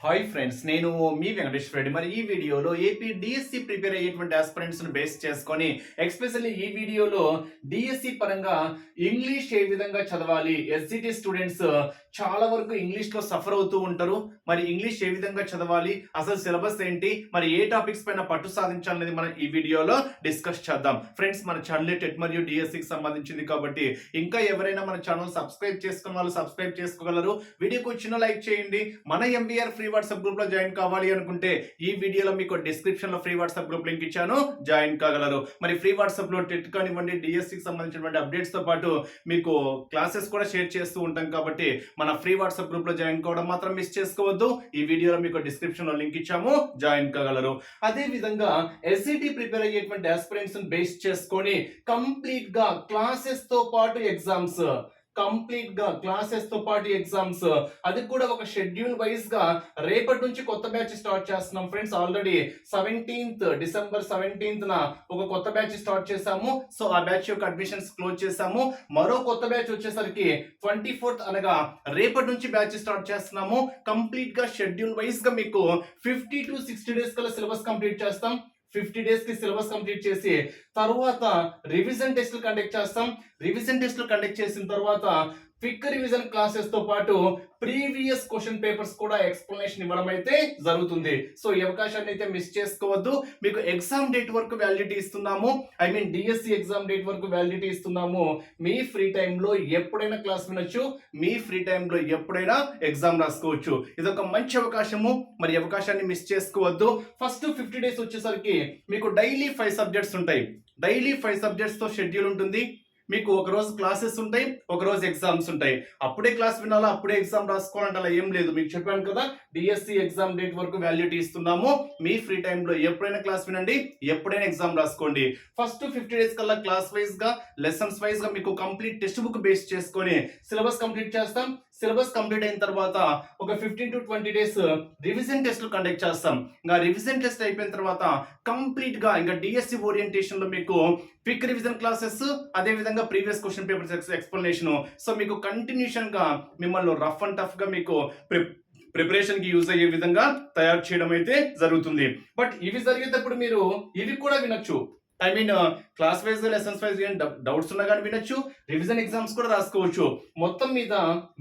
Hi friends నేను మీ వెంకటేష్ రెడ్డి. మరి ఈ వీడియోలో ఏపీ డిఎస్సి ప్రిపేర్ అయ్యేటువంటి ఆస్పిరెంట్స్ను బేస్ చేసుకొని ఎక్స్పెషల్లీ ఈ వీడియోలో డిఎస్సి పరంగా ఇంగ్లీష్ ఏ విధంగా చదవాలి ఎస్సిటి స్టూడెంట్స్ చాలా వరకు ఇంగ్లీష్లో సఫర్ అవుతూ ఉంటారు. మరి ఇంగ్లీష్ ఏ విధంగా చదవాలి? అసలు సిలబస్ ఏంటి? మరి ఏ టాపిక్స్ పైన పట్టు సాధించాలనేది మనం ఈ వీడియోలో డిస్కస్ చేద్దాం. ఫ్రెండ్స్ మన ఛానల్ టెట్ మరియు డిఎస్సికి సంబంధించింది కాబట్టి ఇంకా ఎవరైనా మన ఛానల్ సబ్స్క్రైబ్ చేసుకున్న వాళ్ళు సబ్స్క్రైబ్ చేసుకోగలరు. వీడియోకి వచ్చిన లైక్ చేయండి. మన ఎంబీఆర్ ఫ్రీ వాట్సాప్ గ్రూప్లో జాయిన్ కావాలి అనుకుంటే ఈ వీడియోలో మీకు డిస్క్రిప్షన్లో ఫ్రీ వాట్సాప్ గ్రూప్ లింక్ ఇచ్చాను. జాయిన్ కాగలరు. మరి ఫ్రీ వాట్సాప్లో టెట్ కానివ్వండి డిఎస్సికి సంబంధించినటువంటి అప్డేట్స్తో పాటు మీకు క్లాసెస్ కూడా షేర్ చేస్తూ ఉంటాం కాబట్టి మన మన ఫ్రీ వాట్సాప్ గ్రూప్లో జాయిన్ కావడం మాత్రం మిస్ చేసుకోవద్దు. ఈ వీడియోలో మీకు డిస్క్రిప్షన్లో లింక్ ఇచ్చాము. జాయిన్ కాగలరు. అదే విధంగా ఎస్సిటి ప్రిపేర్ అయ్యేటువంటి ఆస్పిరెంట్స్ బేస్ చేసుకొని కంప్లీట్గా క్లాసెస్తో పాటు ఎగ్జామ్స్ కంప్లీట్గా క్లాసెస్తో పాటు ఎగ్జామ్స్. అది కూడా ఒక షెడ్యూల్ వైజ్గా రేపటి నుంచి కొత్త బ్యాచ్ స్టార్ట్ చేస్తున్నాం friends. Already seventeenth December seventeenth న ఒక కొత్త బ్యాచ్ స్టార్ట్ చేసాము సో ఆ బ్యాచ్ యొక్క అడ్మిషన్స్ క్లోజ్ చేసాము మరో కొత్త బ్యాచ్ వచ్చేసరికి ట్వంటీ ఫోర్త్ అనగా రేపటి నుంచి బ్యాచ్ స్టార్ట్ చేస్తున్నాము. కంప్లీట్గా షెడ్యూల్ వైజ్గా మీకు ఫిఫ్టీ టు సిక్స్టీ డేస్ కల్లా సిలబస్ కంప్లీట్ చేస్తాం. ఫిఫ్టీ డేస్కి సిలబస్ కంప్లీట్ చేసి తర్వాత రివిజన్ టెస్టులు కండక్ట్ చేస్తాం. రివిజన్ టెస్టులు కండక్ట్ చేసిన తర్వాత క్విక్ రివిజన్ క్లాసెస్తో పాటు ప్రీవియస్ క్వశ్చన్ పేపర్స్ కూడా ఎక్స్ప్లెనేషన్ ఇవ్వడం అయితే జరుగుతుంది. సో ఈ అవకాశాన్ని అయితే మిస్ చేసుకోవద్దు. మీకు ఎగ్జామ్ డేట్ వరకు వ్యాలిడిటీ ఇస్తున్నాము. I mean DSC exam date వరకు వ్యాలిడిటీ ఇస్తున్నాము. మీ ఫ్రీ టైంలో ఎప్పుడైనా క్లాస్ వినొచ్చు. మీ ఫ్రీ టైంలో ఎప్పుడైనా ఎగ్జామ్ రాసుకోవచ్చు. ఇది ఒక మంచి అవకాశము. మరి అవకాశాన్ని మిస్ చేసుకోవద్దు. ఫస్ట్ ఫిఫ్టీ డేస్ వచ్చేసరికి మీకు డైలీ ఫైవ్ సబ్జెక్ట్స్ ఉంటాయి. డైలీ ఫైవ్ సబ్జెక్ట్స్తో షెడ్యూల్ ఉంటుంది. మీకు ఒక రోజు క్లాసెస్ ఉంటాయి ఒక రోజు ఎగ్జామ్స్ ఉంటాయి. అప్పుడే క్లాస్ వినాలా అప్పుడే ఎగ్జామ్ రాసుకోవాలంటే అలా ఏం లేదు. మీకు చెప్పాను కదా డిఎస్సి ఎగ్జామ్ డేట్ వరకు వ్యాలిడిటీ ఇస్తున్నాము. మీ ఫ్రీ టైంలో ఎప్పుడైనా క్లాస్ వినండి ఎప్పుడైనా ఎగ్జామ్ రాసుకోండి. ఫస్ట్ ఫిఫ్టీ డేస్ కల్లా క్లాస్ వైజ్గా లెసన్స్ వైజ్గా మీకు కంప్లీట్ టెక్స్ట్ బుక్ బేస్ చేసుకొని సిలబస్ కంప్లీట్ చేస్తాం. సిలబస్ కంప్లీట్ అయిన తర్వాత ఒక fifteen to twenty days revision టెస్ట్లు కండక్ట్ చేస్తాం. ఇంకా రివిజన్ టెస్ట్ అయిపోయిన తర్వాత కంప్లీట్గా ఇంకా డిఎస్సి ఓరియంటేషన్లో మీకు క్విక్ రివిజన్ క్లాసెస్ అదే విధంగా previous question papers explanation so మీకు కంటిన్యూషన్గా మిమ్మల్ని రఫ్ అండ్ టఫ్గా మీకు ప్రిపరేషన్కి యూజ్ అయ్యే విధంగా తయారు చేయడం అయితే జరుగుతుంది. బట్ ఇవి జరిగేటప్పుడు మీరు ఇవి కూడా వినొచ్చు. I mean class wise lessons wise doubts ఉన్నా కానీ వినొచ్చు రివిజన్ ఎగ్జామ్స్ కూడా రాసుకోవచ్చు. మొత్తం మీద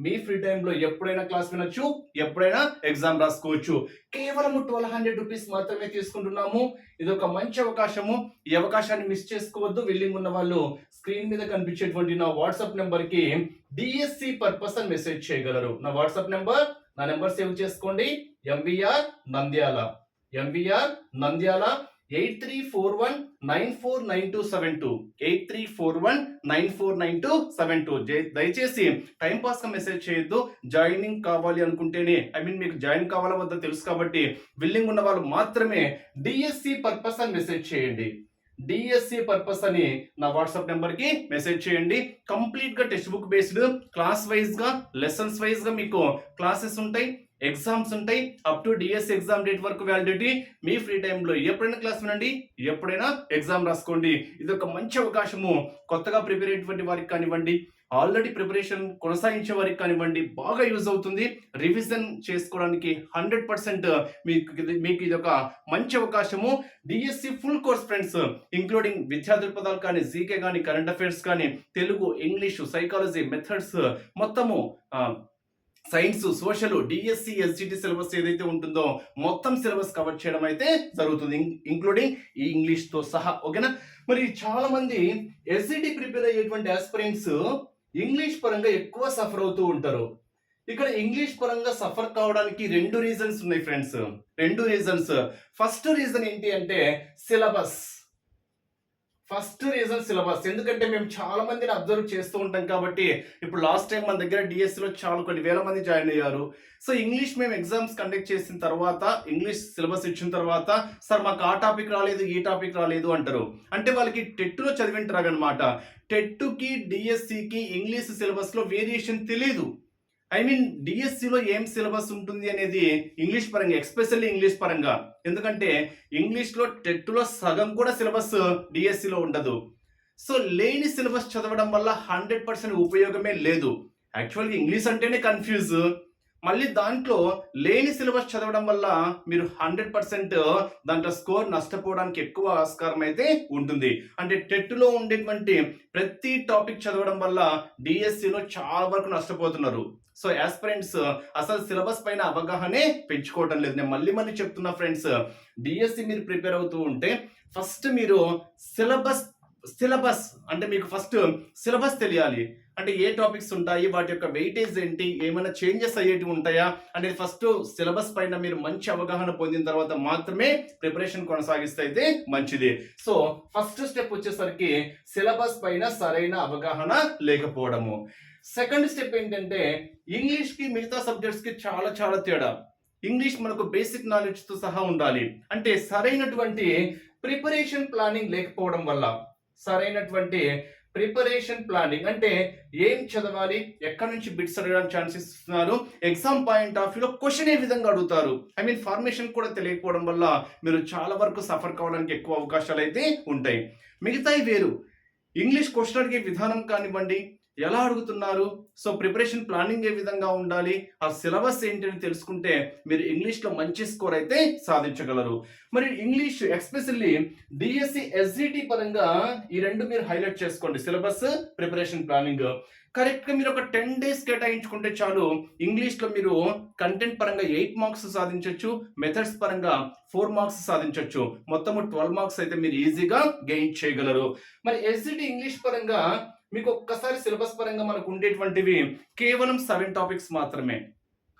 మీ ఫ్రీ టైంలో ఎప్పుడైనా క్లాస్ వినొచ్చు ఎప్పుడైనా ఎగ్జామ్ రాసుకోవచ్చు. కేవలం ట్వెల్వ్ హండ్రెడ్ రూపీస్ మాత్రమే తీసుకుంటున్నాము. ఇది ఒక మంచి అవకాశము. ఈ అవకాశాన్ని మిస్ చేసుకోవద్దు. విల్లింగ్ ఉన్న వాళ్ళు స్క్రీన్ మీద కనిపించేటువంటి నా వాట్సాప్ నెంబర్కి డిఎస్సి పర్పస్ అని మెసేజ్ చేయగలరు. నా వాట్సాప్ నెంబర్ నా నెంబర్ సేవ్ చేసుకోండి. MVR Nandyal MVR Nandyal eight three four one nine four nine two seven two. Eight three four one nine four nine two seven two. దయచేసి time message చేయొద్దు. Joining కావాలి అనుకుంటేనే I mean మీకు join కావాలా వద్ద తెలుసు కాబట్టి విల్లింగ్ ఉన్న వాళ్ళు మాత్రమే డిఎస్సి పర్పస్ అని మెసేజ్ చేయండి. డిఎస్సి పర్పస్ అని నా వాట్సాప్ నెంబర్కి మెసేజ్ చేయండి. కంప్లీట్గా టెక్స్ట్ బుక్ బేస్డ్ క్లాస్ వైజ్గా లెసన్స్ వైజ్గా మీకు క్లాసెస్ ఉంటాయి. ఎగ్జామ్స్ ఉంటాయి up to DS exam date వరకు వ్యాలిడిటీ మీ ఫ్రీ టైంలో ఎప్పుడైనా క్లాస్ వినండి ఎప్పుడైనా ఎగ్జామ్ రాసుకోండి. ఇది ఒక మంచి అవకాశము. కొత్తగా ప్రిపేర్ అయినటువంటి వారికి కానివ్వండి ఆల్రెడీ ప్రిపరేషన్ కొనసాగించే వారికి కానివ్వండి బాగా యూజ్ అవుతుంది. రివిజన్ చేసుకోవడానికి హండ్రెడ్ పర్సెంట్ మీకు ఇది- మీకు ఇది ఒక మంచి అవకాశము. DSC full course friends including విద్యా దృక్పథాలు కానీ జీకే కానీ కరెంట్ అఫైర్స్ కానీ తెలుగు ఇంగ్లీషు సైకాలజీ మెథడ్స్ మొత్తము science social DSC SGT syllabus ఏదైతే ఉంటుందో మొత్తం సిలబస్ కవర్ చేయడం అయితే జరుగుతుంది ఇంక్లూడింగ్ ఈ ఇంగ్లీష్తో సహా ఓకేనా? మరి చాలా మంది ఎస్జిటి ప్రిపేర్ అయ్యేటువంటి ఆస్పిరెంట్స్ ఇంగ్లీష్ పరంగా ఎక్కువ సఫర్ అవుతూ ఉంటారు. ఇక్కడ ఇంగ్లీష్ పరంగా సఫర్ కావడానికి రెండు రీజన్స్ ఉన్నాయి ఫ్రెండ్స్. రెండు రీజన్స్. ఫస్ట్ రీజన్ ఏంటి అంటే సిలబస్. First reason syllabus. ఎందుకంటే మేము చాలా మందిని అబ్జర్వ్ చేస్తూ ఉంటాం కాబట్టి ఇప్పుడు లాస్ట్ టైం మన దగ్గర డిఎస్సిలో చాలా కొన్ని వేల మంది జాయిన్ అయ్యారు. సో ఇంగ్లీష్ మేము ఎగ్జామ్స్ కండక్ట్ చేసిన తర్వాత ఇంగ్లీష్ సిలబస్ ఇచ్చిన తర్వాత సార్ మాకు ఆ టాపిక్ రాలేదు ఈ టాపిక్ రాలేదు అంటారు. అంటే వాళ్ళకి టెట్లో చదివింటారు అనమాట టెట్కి డిఎస్సికి ఇంగ్లీష్ సిలబస్లో వేరియేషన్ తెలియదు ఐ మీన్ డిఎస్సిలో ఏం సిలబస్ ఉంటుంది అనేది ఇంగ్లీష్ పరంగా ఎక్స్పెషల్లీ ఇంగ్లీష్ పరంగా. ఎందుకంటే ఇంగ్లీష్లో టెట్లో సగం కూడా సిలబస్ డిఎస్సిలో ఉండదు. సో లేని సిలబస్ చదవడం వల్ల హండ్రెడ్ పర్సెంట్ ఉపయోగమే లేదు. యాక్చువల్గా ఇంగ్లీష్ అంటేనే కన్ఫ్యూజ్. మళ్ళీ దాంట్లో లేని సిలబస్ చదవడం వల్ల మీరు హండ్రెడ్ పర్సెంట్ దాంట్లో స్కోర్ నష్టపోవడానికి ఎక్కువ ఆస్కారం అయితే ఉంటుంది. అంటే టెట్లో ఉండేటువంటి ప్రతి టాపిక్ చదవడం వల్ల డిఎస్సిలో చాలా వరకు నష్టపోతున్నారు. సో యాస్పిరెంట్స్ అసలు సిలబస్ పైన అవగాహనే పెంచుకోవడం లేదు. నేను మళ్ళీ మళ్ళీ చెప్తున్నా ఫ్రెండ్స్ డిఎస్సి మీరు ప్రిపేర్ అవుతూ ఉంటే ఫస్ట్ మీరు సిలబస్ సిలబస్ అంటే మీకు ఫస్ట్ సిలబస్ తెలియాలి. అంటే ఏ టాపిక్స్ ఉంటాయి వాటి యొక్క వెయిటేజ్ ఏంటి ఏమైనా చేంజెస్ అయ్యేటివి ఉంటాయా అనేది ఫస్ట్ సిలబస్ పైన మీరు మంచి అవగాహన పొందిన తర్వాత మాత్రమే ప్రిపరేషన్ కొనసాగిస్తే అయితే మంచిది. సో ఫస్ట్ స్టెప్ వచ్చేసరికి సిలబస్ పైన సరైన అవగాహన లేకపోవడము. సెకండ్ స్టెప్ ఏంటంటే ఇంగ్లీష్కి మిగతా సబ్జెక్ట్స్కి చాలా చాలా తేడా. ఇంగ్లీష్ మనకు బేసిక్ నాలెడ్జ్తో సహా ఉండాలి. అంటే సరైనటువంటి ప్రిపరేషన్ ప్లానింగ్ లేకపోవడం వల్ల సరైనటువంటి ప్రిపరేషన్ ప్లానింగ్ అంటే ఏం చదవాలి ఎక్కడి నుంచి బిట్స్ అడగడానికి ఛాన్సెస్ ఇస్తున్నారు ఎగ్జామ్ పాయింట్ ఆఫ్ వ్యూలో క్వశ్చన్ ఏ విధంగా అడుగుతారు? ఐ మీన్ ఫార్మేషన్ కూడా తెలియకపోవడం వల్ల మీరు చాలా వరకు సఫర్ కావడానికి ఎక్కువ అవకాశాలు అయితే ఉంటాయి. మిగతాయి వేరు. ఇంగ్లీష్ క్వశ్చన్ అడిగే విధానం కానివ్వండి ఎలా అడుగుతున్నారు? సో ప్రిపరేషన్ ప్లానింగ్ ఏ విధంగా ఉండాలి? ఆ సిలబస్ ఏంటి అని తెలుసుకుంటే మీరు ఇంగ్లీష్లో మంచి స్కోర్ అయితే సాధించగలరు. మరి ఇంగ్లీష్ ఎక్స్పెషల్లీ డిఎస్సి ఎస్జిటి పరంగా ఈ రెండు మీరు హైలైట్ చేసుకోండి. Syllabus preparation planning. కరెక్ట్గా మీరు ఒక టెన్ డేస్ కేటాయించుకుంటే చాలు ఇంగ్లీష్లో మీరు కంటెంట్ పరంగా ఎయిట్ మార్క్స్ సాధించవచ్చు మెథడ్స్ పరంగా ఫోర్ మార్క్స్ సాధించవచ్చు మొత్తము ట్వెల్వ్ మార్క్స్ అయితే మీరు ఈజీగా గెయిన్ చేయగలరు. మరి ఎస్జిటి ఇంగ్లీష్ పరంగా మీకు ఒక్కసారి సిలబస్ పరంగా మనకు ఉండేటువంటివి కేవలం సెవెన్ టాపిక్స్ మాత్రమే.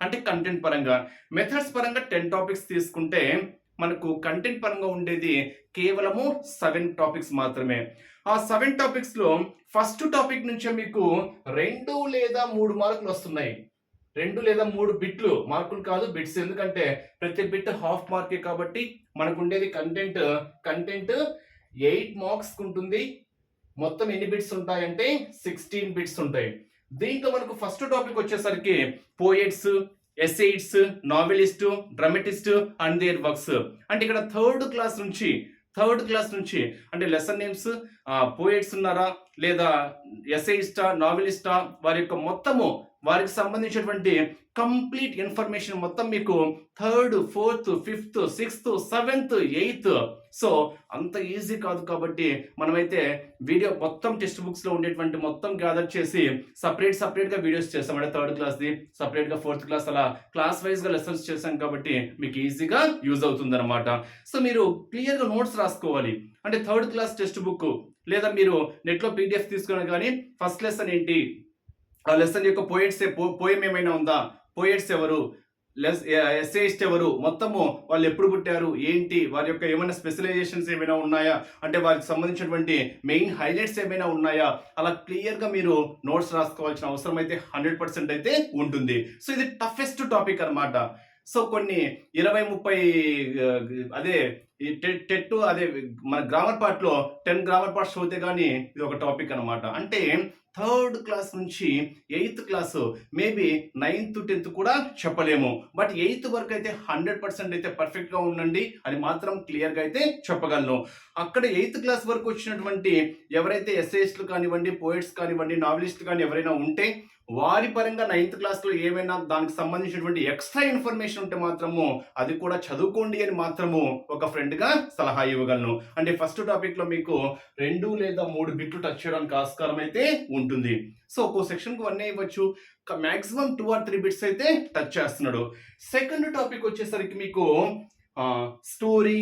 అంటే కంటెంట్ పరంగా. మెథడ్స్ పరంగా టెన్ టాపిక్స్ తీసుకుంటే మనకు కంటెంట్ పరంగా ఉండేది కేవలము సెవెన్ టాపిక్స్ మాత్రమే. ఆ సెవెన్ టాపిక్స్లో ఫస్ట్ టాపిక్ నుంచే మీకు రెండు లేదా మూడు మార్కులు వస్తున్నాయి. రెండు లేదా మూడు బిట్లు. మార్కులు కాదు బిట్స్. ఎందుకంటే ప్రతి బిట్ హాఫ్ మార్కే కాబట్టి మనకు ఉండేది కంటెంట్. కంటెంట్ ఎయిట్ మార్క్స్ ఉంటుంది మొత్తం ఎన్ని బిట్స్ ఉంటాయంటే సిక్స్టీన్ బిట్స్ ఉంటాయి. దీంతో మనకు ఫస్ట్ టాపిక్ వచ్చేసరికి poets essayists novelist dramatist and their works అంటే ఇక్కడ థర్డ్ క్లాస్ నుంచి థర్డ్ క్లాస్ నుంచి అంటే లెసన్ నేమ్స్ పోయిట్స్ ఉన్నారా లేదా ఎస్ఐస్టా నావెలిస్టా వారి యొక్క మొత్తము వారికి సంబంధించినటువంటి కంప్లీట్ ఇన్ఫర్మేషన్ మొత్తం మీకు third fourth fifth sixth seventh eighth. So అంత ఈజీ కాదు కాబట్టి మనమైతే వీడియో మొత్తం టెక్స్ట్ బుక్స్లో ఉండేటువంటి మొత్తం గ్యాదర్ చేసి సపరేట్ సపరేట్గా వీడియోస్ చేస్తాం. అంటే థర్డ్ క్లాస్ది సపరేట్గా ఫోర్త్ క్లాస్ అలా క్లాస్ వైజ్గా లెసన్స్ చేశాం కాబట్టి మీకు ఈజీగా యూజ్ అవుతుంది అనమాట సో మీరు క్లియర్గా నోట్స్ రాసుకోవాలి. అంటే థర్డ్ క్లాస్ టెక్స్ట్ బుక్ లేదా మీరు నెట్లో పీడిఎఫ్ తీసుకున్నా కానీ ఫస్ట్ లెసన్ ఏంటి? ఆ లెసన్ యొక్క పోయిట్స్ పోయం ఏమైనా ఉందా? పోయిట్స్ ఎవరు? లెస్ ఎస్ఏస్ట్ ఎవరు? మొత్తము వాళ్ళు ఎప్పుడు పుట్టారు? ఏంటి? వారి యొక్క ఏమైనా స్పెషలైజేషన్స్ ఏమైనా ఉన్నాయా? అంటే వారికి సంబంధించినటువంటి మెయిన్ హైలైట్స్ ఏమైనా ఉన్నాయా? అలా క్లియర్గా మీరు నోట్స్ రాసుకోవాల్సిన అవసరం అయితే హండ్రెడ్ పర్సెంట్ అయితే ఉంటుంది. సో ఇది టఫెస్ట్ టాపిక్ అన్నమాట. సో కొన్ని ఇరవై ముప్పై అదే ఈ టెట్ టెట్ అదే మన గ్రామర్ పార్ట్లో టెన్ గ్రామర్ పార్ట్స్ చదివితే కానీ ఇది ఒక టాపిక్ అనమాట అంటే థర్డ్ క్లాస్ నుంచి eighth class maybe ninth tenth కూడా చెప్పలేము. బట్ ఎయిత్ వరకు అయితే హండ్రెడ్ పర్సెంట్ అయితే పర్ఫెక్ట్గా ఉండండి. అది మాత్రం క్లియర్గా అయితే చెప్పగలను. అక్కడ ఎయిత్ క్లాస్ వరకు వచ్చినటువంటి ఎవరైతే ఎస్ఐస్లు కానివ్వండి పోయిట్స్ కానివ్వండి నావలిస్టులు కానీ ఎవరైనా ఉంటే వారి పరంగా నైన్త్ క్లాస్లో ఏమైనా దానికి సంబంధించినటువంటి ఎక్స్ట్రా ఇన్ఫర్మేషన్ ఉంటే మాత్రము అది కూడా చదువుకోండి అని మాత్రము ఒక ఫ్రెండ్ ఫ్రెండ్గా సలహా ఇవ్వగలను. అంటే ఫస్ట్ టాపిక్లో మీకు రెండు లేదా మూడు బిట్లు టచ్ చేయడానికి ఆస్కారం అయితే ఉంటుంది. సో ఒక్కో సెక్షన్కు వన్ ఇవ్వచ్చు. Maximum two or three bits అయితే టచ్ చేస్తున్నాడు. సెకండ్ టాపిక్ వచ్చేసరికి మీకు story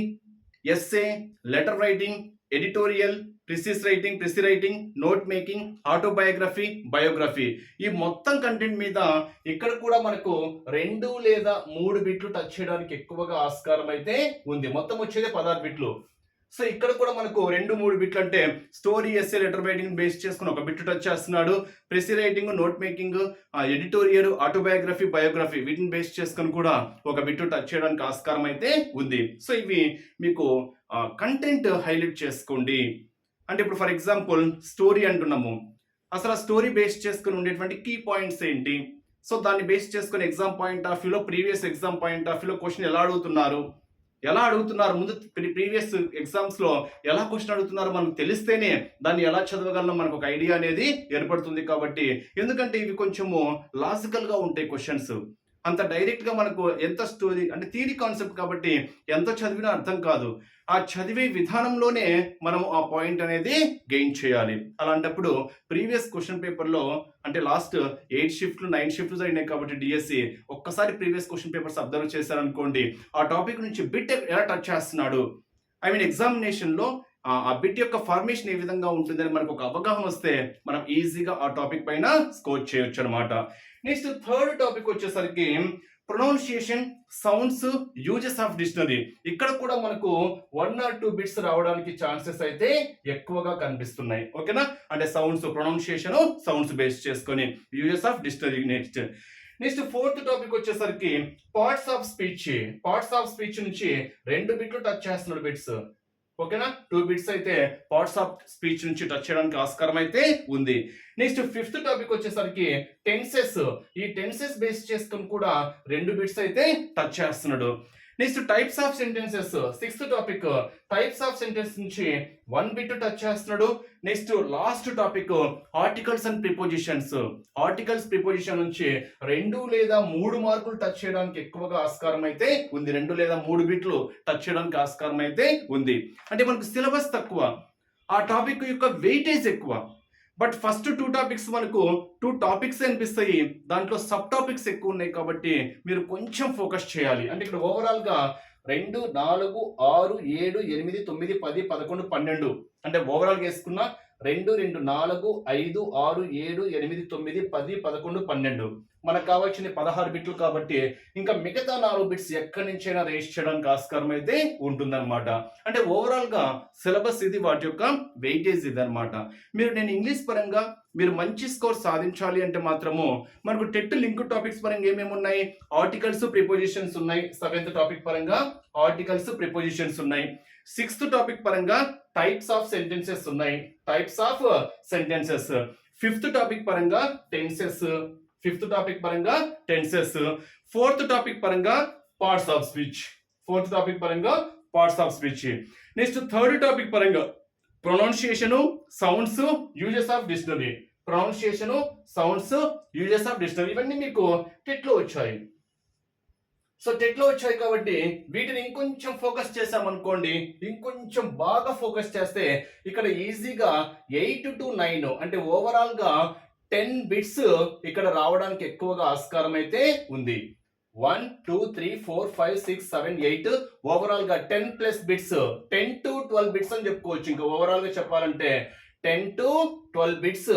essay letter writing editorial precis writing precis writing note making autobiography biography ఈ మొత్తం కంటెంట్ మీద ఇక్కడ కూడా మనకు రెండు లేదా మూడు బిట్లు టచ్ చేయడానికి ఎక్కువగా ఆస్కారం అయితే ఉంది. మొత్తం వచ్చేది పదహారు బిట్లు. సో ఇక్కడ కూడా మనకు రెండు మూడు బిట్లు అంటే story essay letter writing base చేసుకుని ఒక బిట్ టచ్ చేస్తున్నాడు. Precis writing note making editorial autobiography biography వీటిని బేస్ చేసుకుని కూడా ఒక బిట్ టచ్ చేయడానికి ఆస్కారం అయితే ఉంది. సో ఇవి మీకు కంటెంట్ హైలైట్ చేసుకోండి. అంటే ఇప్పుడు ఫర్ ఎగ్జాంపుల్ స్టోరీ అంటున్నాము. అసలు ఆ స్టోరీ బేస్ చేసుకుని ఉండేటువంటి కీ పాయింట్స్ ఏంటి? సో దాన్ని బేస్ చేసుకుని ఎగ్జామ్ పాయింట్ ఆఫ్ వ్యూలో ప్రీవియస్ ఎగ్జామ్ పాయింట్ ఆఫ్ వ్యూలో క్వశ్చన్ ఎలా అడుగుతున్నారు? ఎలా అడుగుతున్నారు? ముందు ప్రీవియస్ ఎగ్జామ్స్లో ఎలా క్వశ్చన్ అడుగుతున్నారో? మనకు తెలిస్తేనే దాన్ని ఎలా చదవగలనో మనకు ఒక ఐడియా అనేది ఏర్పడుతుంది కాబట్టి. ఎందుకంటే ఇవి కొంచెము లాజికల్గా ఉంటాయి క్వశ్చన్స్. అంత డైరెక్ట్గా మనకు ఎంత స్టోరీ అంటే థియరీ కాన్సెప్ట్ కాబట్టి ఎంత చదివినా అర్థం కాదు. ఆ చదివే విధానంలోనే మనం ఆ పాయింట్ అనేది గెయిన్ చేయాలి. అలాంటప్పుడు ప్రీవియస్ క్వశ్చన్ పేపర్లో అంటే లాస్ట్ ఎయిట్ షిఫ్ట్లు నైన్ షిఫ్ట్లు జరిగినాయి కాబట్టి డిఎస్సి ఒక్కసారి ప్రీవియస్ క్వశ్చన్ పేపర్స్ అబ్జర్వ్ చేశారనుకోండి ఆ టాపిక్ నుంచి బిట్ ఎలా టచ్ చేస్తున్నాడు? ఐ మీన్ ఎగ్జామినేషన్లో ఆ బిట్ యొక్క ఫార్మేషన్ ఏ విధంగా ఉంటుందని మనకు ఒక అవగాహన వస్తే మనం ఈజీగా ఆ టాపిక్ పైన స్కోర్ చేయొచ్చు అనమాట నెక్స్ట్ థర్డ్ టాపిక్ వచ్చేసరికి pronunciation sounds uses of dictionary. ఇక్కడ కూడా మనకు వన్ ఆర్ టూ బిట్స్ రావడానికి ఛాన్సెస్ అయితే ఎక్కువగా కనిపిస్తున్నాయి. ఓకేనా? అంటే సౌండ్స్ ప్రొనౌన్సియేషన్ సౌండ్స్ బేస్ చేసుకొని uses of dictionary next. Next fourth topic వచ్చేసరికి parts of speech. Parts of speech నుంచి రెండు బిట్లు టచ్ చేస్తున్నాడు బిట్స్. ఓకేనా? టూ బిట్స్ అయితే పార్ట్స్ ఆఫ్ స్పీచ్ నుంచి టచ్ చేయడానికి ఆస్కారం అయితే ఉంది. నెక్స్ట్ ఫిఫ్త్ టాపిక్ వచ్చేసరికి టెన్సెస్ ఈ టెన్సెస్ బేస్ చేసుకుని కూడా రెండు బిట్స్ అయితే టచ్ చేస్తున్నాడు. Next types of sentences sixth topic types of sentence నుంచి వన్ బిట్ టచ్ చేస్తున్నాడు. Next last topic articles and prepositions articles preposition నుంచి రెండు లేదా మూడు మార్కులు టచ్ చేయడానికి ఎక్కువగా ఆస్కారం అయితే ఉంది. రెండు లేదా మూడు బిట్లు టచ్ చేయడానికి ఆస్కారం అయితే ఉంది. అంటే మనకు సిలబస్ తక్కువ. ఆ టాపిక్ యొక్క వెయిటేజ్ ఎక్కువ. బట్ ఫస్ట్ టూ టాపిక్స్ మనకు టూ టాపిక్స్ అనిపిస్తాయి. దాంట్లో సబ్ టాపిక్స్ ఎక్కువ ఉన్నాయి కాబట్టి మీరు కొంచెం ఫోకస్ చేయాలి. అంటే ఇక్కడ ఓవరాల్గా రెండు నాలుగు ఆరు ఏడు ఎనిమిది తొమ్మిది పది పదకొండు పన్నెండు. అంటే ఓవరాల్గా వేసుకున్న రెండు రెండు నాలుగు ఐదు ఆరు ఏడు ఎనిమిది తొమ్మిది పది పదకొండు పన్నెండు. మనకు కావాల్సిన పదహారు బిట్లు కాబట్టి ఇంకా మిగతా నాలుగు బిట్స్ ఎక్కడి నుంచైనా రేస్ చేయడానికి ఆస్కారం అయితే ఉంటుందన్నమాట. అంటే ఓవరాల్గా సిలబస్ ఇది వాటి యొక్క వెయిటేజ్ ఇది అనమాట మీరు నేను ఇంగ్లీష్ పరంగా మీరు మంచి స్కోర్ సాధించాలి అంటే మాత్రము మనకు టెట్ లింక్ టాపిక్స్ పరంగా ఏమేమి ఉన్నాయి? ఆర్టికల్స్ ప్రిపోజిషన్స్ ఉన్నాయి. సెవెంత్ టాపిక్ పరంగా ఆర్టికల్స్ ప్రిపోజిషన్స్ ఉన్నాయి. సిక్స్త్ టాపిక్ పరంగా టైప్స్ ఆఫ్ సెంటెన్సెస్ ఉన్నాయి. Types of sentences fifth topic పరంగా టెన్సెస్ ఫిఫ్త్ టాపిక్ పరంగా టెన్సెస్ ఫోర్త్ టాపిక్ పరంగా parts of speech fourth topic పరంగా parts of speech next third topic పరంగా pronunciation sounds uses of dictionary pronunciation sounds uses of dictionary ఇవన్నీ మీకు టెట్లో వచ్చాయి. So టెట్లో వచ్చాయి కాబట్టి వీటిని ఇంకొంచెం ఫోకస్ చేసామనుకోండి ఇంకొంచెం బాగా ఫోకస్ చేస్తే ఇక్కడ ఈజీగా ఎయిట్ టు నైన్ అంటే ఓవరాల్గా టెన్ బిట్స్ ఇక్కడ రావడానికి ఎక్కువగా ఆస్కారం అయితే ఉంది. One two three four five six seven eight ఓవరాల్గా ten plus bits ten to twelve bits అని చెప్పుకోవచ్చు. ఇంకా ఓవరాల్గా చెప్పాలంటే టెన్ టు ట్వెల్వ్ బిట్స్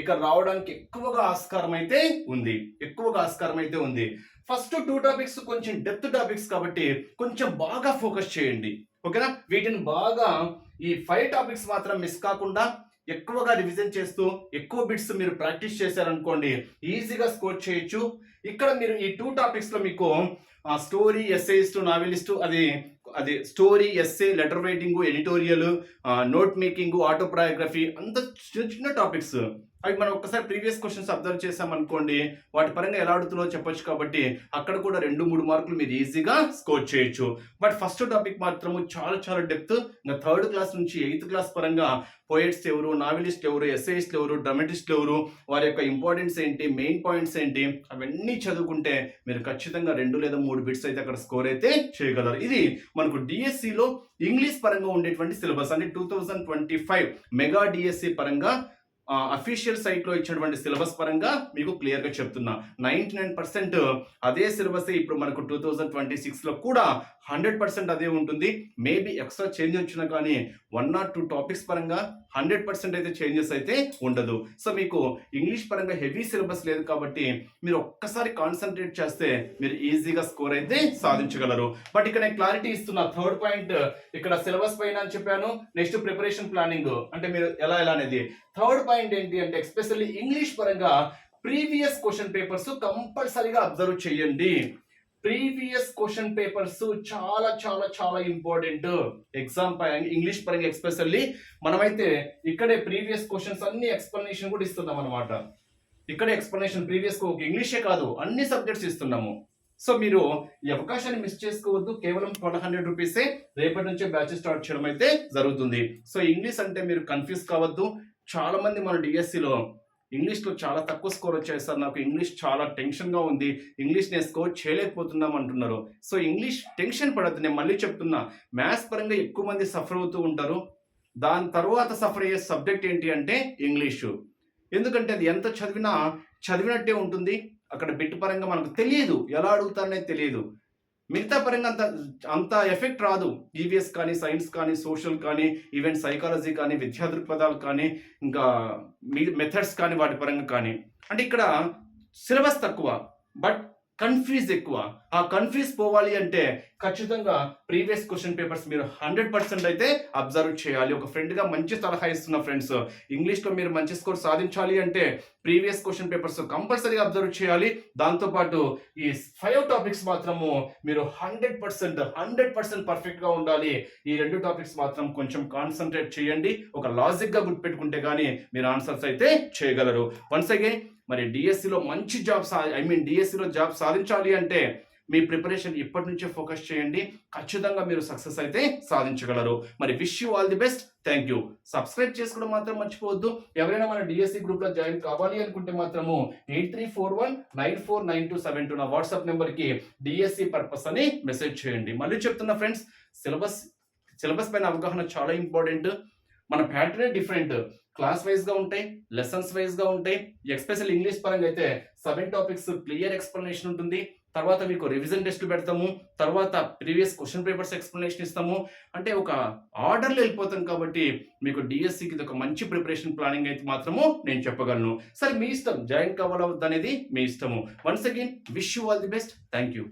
ఇక్కడ రావడానికి ఎక్కువగా ఆస్కారం అయితే ఉంది. ఎక్కువగా ఆస్కారం అయితే ఉంది. ఫస్ట్ టూ టాపిక్స్ కొంచెం డెప్త్ టాపిక్స్ కాబట్టి కొంచెం బాగా ఫోకస్ చేయండి. ఓకేనా? వీటిని బాగా ఈ ఫైవ్ టాపిక్స్ మాత్రం మిస్ కాకుండా ఎక్కువగా రివిజన్ చేస్తూ ఎక్కువ బిట్స్ మీరు ప్రాక్టీస్ చేశారనుకోండి ఈజీగా స్కోర్ చేయొచ్చు. ఇక్కడ మీరు ఈ టూ టాపిక్స్లో మీకు స్టోరీ ఎస్ఏయిస్ట్ నావెలిస్టు అది అది story essay letter writing editorial note making autobiography అంత చిన్న చిన్న టాపిక్స్ అవి మనం ఒక్కసారి ప్రీవియస్ క్వశ్చన్స్ అబ్జర్వ్ చేసాం అనుకోండి వాటి పరంగా ఎలా అడుగుతుందో చెప్పొచ్చు కాబట్టి అక్కడ కూడా రెండు మూడు మార్కులు మీరు ఈజీగా స్కోర్ చేయొచ్చు. బట్ ఫస్ట్ టాపిక్ మాత్రము చాలా చాలా డెప్త్. ఇంకా థర్డ్ క్లాస్ నుంచి ఎయిత్ క్లాస్ పరంగా పోయిట్స్ ఎవరు నావెలిస్ట్ ఎవరు ఎస్ఐస్ట్ ఎవరు డ్రమాటిస్ట్ ఎవరు వారి యొక్క ఇంపార్టెన్స్ ఏంటి మెయిన్ పాయింట్స్ ఏంటి అవన్నీ చదువుకుంటే మీరు ఖచ్చితంగా రెండు లేదా మూడు బిట్స్ అయితే అక్కడ స్కోర్ అయితే చేయగలరు. ఇది మనకు డిఎస్సిలో ఇంగ్లీష్ పరంగా ఉండేటువంటి సిలబస్. అంటే two thousand twenty five mega DSC పరంగా అఫీషియల్ సైట్లో ఇచ్చినటువంటి సిలబస్ పరంగా మీకు క్లియర్గా చెప్తున్నా. నైన్టీ నైన్ పర్సెంట్ అదే సిలబస్ ఇప్పుడు మనకు టూ థౌజండ్ ట్వంటీ సిక్స్లో కూడా హండ్రెడ్ పర్సెంట్ అదే ఉంటుంది. మేబీ ఎక్స్ట్రా చేంజ్ వచ్చినా కానీ వన్ ఆర్ టూ టాపిక్స్ పరంగా హండ్రెడ్ పర్సెంట్ అయితే చేంజెస్ అయితే ఉండదు. సో మీకు ఇంగ్లీష్ పరంగా హెవీ సిలబస్ లేదు కాబట్టి మీరు ఒక్కసారి కాన్సన్ట్రేట్ చేస్తే మీరు ఈజీగా స్కోర్ అయితే సాధించగలరు. బట్ ఇక్కడ నేను క్లారిటీ ఇస్తున్నా. థర్డ్ పాయింట్ ఇక్కడ సిలబస్ పైన అని చెప్పాను. నెక్స్ట్ ప్రిపరేషన్ ప్లానింగ్ అంటే మీరు ఎలా ఎలా అనేది. థర్డ్ పాయింట్ ఏంటి అంటే ఎక్స్పెషల్లీ ఇంగ్లీష్ పరంగా ప్రీవియస్ క్వశ్చన్ పేపర్స్ కంపల్సరీగా అబ్జర్వ్ చేయండి. ప్రీవియస్ క్వశ్చన్ పేపర్స్ చాలా చాలా చాలా ఇంపార్టెంట్ ఎగ్జామ్ ఇంగ్లీష్ పరంగా ఎక్స్పెషల్లీ మనమైతే ఇక్కడే ప్రీవియస్ క్వశ్చన్స్ అన్ని ఎక్స్ప్లెనేషన్ కూడా ఇస్తున్నాం అనమాట ఇక్కడే ఎక్స్ప్లెనేషన్ ప్రీవియస్ ఇంగ్లీషే కాదు అన్ని సబ్జెక్ట్స్ ఇస్తున్నాము. సో మీరు ఈ అవకాశాన్ని మిస్ చేసుకోవద్దు కేవలం ట్వెల్వ్ హండ్రెడ్ రూపీసే రేపటి నుంచే బ్యాచెస్ స్టార్ట్ చేయడం అయితే జరుగుతుంది. సో ఇంగ్లీష్ అంటే మీరు కన్ఫ్యూజ్ కావద్దు చాలా మంది మన డిఎస్సిలో ఇంగ్లీష్లో చాలా తక్కువ స్కోర్ వచ్చాయి సార్ నాకు ఇంగ్లీష్ చాలా టెన్షన్గా ఉంది. ఇంగ్లీష్ నేను స్కోర్ చేయలేకపోతున్నాం అంటున్నారు. సో ఇంగ్లీష్ టెన్షన్ పడద్దు. నేను మళ్ళీ చెప్తున్నా. మ్యాథ్స్ పరంగా ఎక్కువ మంది సఫర్ అవుతూ ఉంటారు. దాని తర్వాత సఫర్ అయ్యే సబ్జెక్ట్ ఏంటి అంటే ఇంగ్లీషు. ఎందుకంటే అది ఎంత చదివినా చదివినట్టే ఉంటుంది. అక్కడ బిట్ పరంగా మనకు తెలియదు. ఎలా అడుగుతారనేది తెలియదు. మిగతా పరంగా అంత అంత ఎఫెక్ట్ రాదు. ఈవీఎస్ కానీ సైన్స్ కానీ సోషల్ కానీ ఈవెన్ సైకాలజీ కానీ విద్యా దృక్పథాలు కానీ ఇంకా మీ మెథడ్స్ కానీ వాటి పరంగా కానీ. అంటే ఇక్కడ సిలబస్ తక్కువ. బట్ కన్ఫ్యూజ్ ఎక్కువ. ఆ కన్ఫ్యూజ్ పోవాలి అంటే ఖచ్చితంగా ప్రీవియస్ క్వశ్చన్ పేపర్స్ మీరు హండ్రెడ్ పర్సెంట్ అయితే అబ్జర్వ్ చేయాలి. ఒక ఫ్రెండ్గా మంచి సలహా ఇస్తున్న ఫ్రెండ్స్ ఇంగ్లీష్లో మీరు మంచి స్కోర్ సాధించాలి అంటే ప్రీవియస్ క్వశ్చన్ పేపర్స్ కంపల్సరీగా అబ్జర్వ్ చేయాలి. దాంతోపాటు ఈ ఫైవ్ టాపిక్స్ మాత్రము మీరు హండ్రెడ్ పర్సెంట్ హండ్రెడ్ పర్సెంట్ పర్ఫెక్ట్గా ఉండాలి. ఈ రెండు టాపిక్స్ మాత్రం కొంచెం కాన్సన్ట్రేట్ చేయండి. ఒక లాజిక్గా గుర్తుపెట్టుకుంటే కానీ మీరు ఆన్సర్స్ అయితే చేయగలరు. వన్స్ అగైన్ మరి డిఎస్సిలో మంచి జాబ్ సా ఐ మీన్ డిఎస్సిలో జాబ్ సాధించాలి అంటే మీ ప్రిపరేషన్ ఇప్పటి నుంచే ఫోకస్ చేయండి. ఖచ్చితంగా మీరు సక్సెస్ అయితే సాధించగలరు. మరి wish you all the best. Thank you. Subscribe చేసుకోవడం మాత్రం మర్చిపోవద్దు. ఎవరైనా మన డిఎస్సి గ్రూప్లో జాయిన్ కావాలి అనుకుంటే మాత్రము eight three four one nine four nine two seven two నా వాట్సాప్ నెంబర్కి డిఎస్సి పర్పస్ అని మెసేజ్ చేయండి. మళ్ళీ చెప్తున్నా ఫ్రెండ్స్ సిలబస్ సిలబస్ పైన అవగాహన చాలా ఇంపార్టెంట్. మన ప్యాటర్నే డిఫరెంట్. క్లాస్ వైజ్గా ఉంటాయి లెసన్స్ వైజ్గా ఉంటాయి. ఎక్స్పెషల్ ఇంగ్లీష్ పరంగా అయితే సెవెన్ టాపిక్స్ క్లియర్ ఎక్స్ప్లెనేషన్ ఉంటుంది. తర్వాత మీకు రివిజన్ టెస్ట్లు పెడతాము. తర్వాత ప్రీవియస్ క్వశ్చన్ పేపర్స్ ఎక్స్ప్లెనేషన్ ఇస్తాము. అంటే ఒక ఆర్డర్లో వెళ్ళిపోతాం కాబట్టి మీకు డిఎస్సికి ఇది ఒక మంచి ప్రిపరేషన్ ప్లానింగ్ అయితే మాత్రము నేను చెప్పగలను. సరే మీ ఇష్టం. జాయిన్ కావాలా అనేది మీ ఇష్టము. Once again wish you all the best thank you